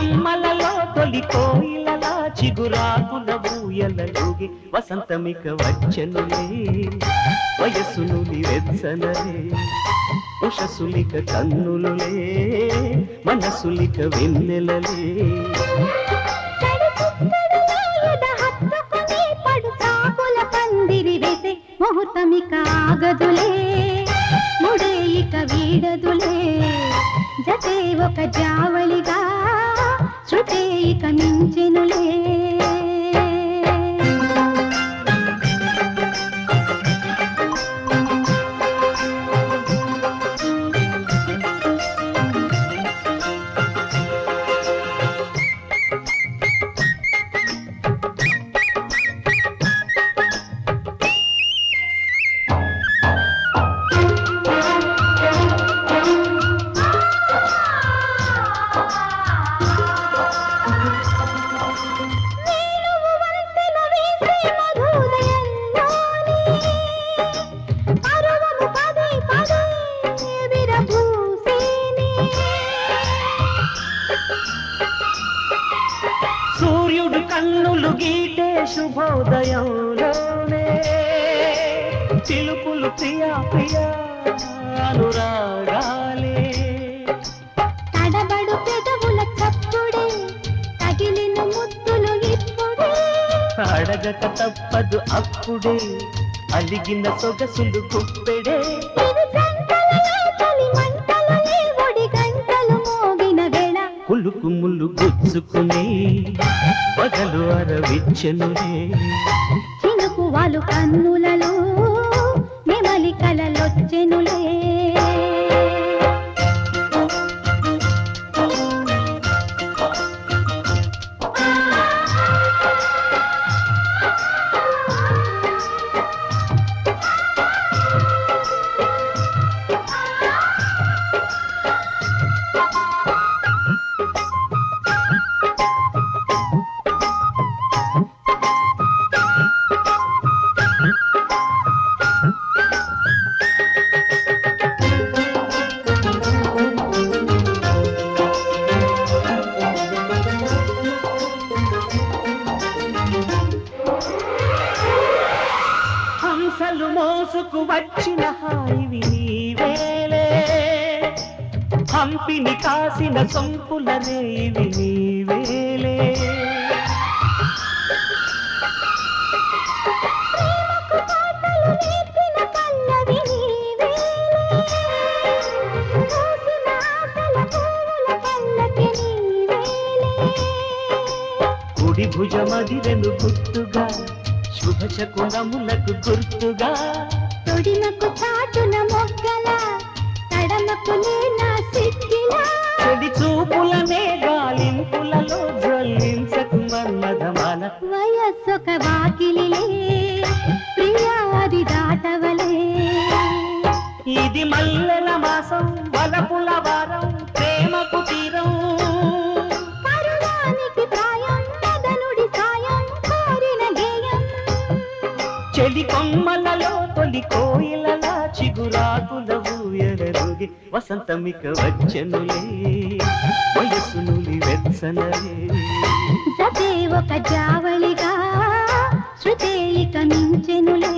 కొమ్మలలో తొలి కోయిలలా చిగురాకుల ఊయలలుగి వసంతమిక వచ్చనులే వయస్సునులి వెచ్చనలే ఉషసులిక కన్నులులే మనసులిక వెన్నెలలే. ముహూర్తమిక ఆగదులే ముడే ఇక వీడదులే. జతే ఒక జావళిగా శృతే ఇక మించెనులే. కన్నులు గీటే శుభోదయంలోనే. చిలుపులు ప్రియా ప్రియా అనురాగాలే. తడబడు పెదవుల చప్పుడే తగిలిన ముద్దులు ఇప్పుడే. అడగక తప్పదు అప్పుడే అలిగిన సొగసులు గుప్పెడే. కులుకు ముళ్ళు గుచ్చుకుని విచ్చెనులే అరవిచ్చనులే చినుకు వాలు కన్నులలో నెమలి కలలొచ్చెనులే హంసలు మోసుకు వచ్చిన హాయివి నీవేలే. హంపిని కాసిన సొంపుల రేవి నీవేలే. కుడి భుజమదిరెను గుర్తుగా శుభ శకునములకు గుర్తుగా తొడిమకు చాటున మొగ్గల తడమకు నా సిక్కిలా చెడి చూపులనే గాలింపులలో జల్లించకు మన్మధమాల వయస్సొక వాకిలిలే ప్రియాది దాటవలే. ఇది మల్లెల మాసం వలపుల వారం చెలి కొమ్మలలో తొలి కోయిలలా చిగురాకుల ఊయలరుగి వసంతమిక వచ్చనులే వయసునులి వెచ్చనలే సదే ఒక జావళిగా శృతేలిక మించెనులే.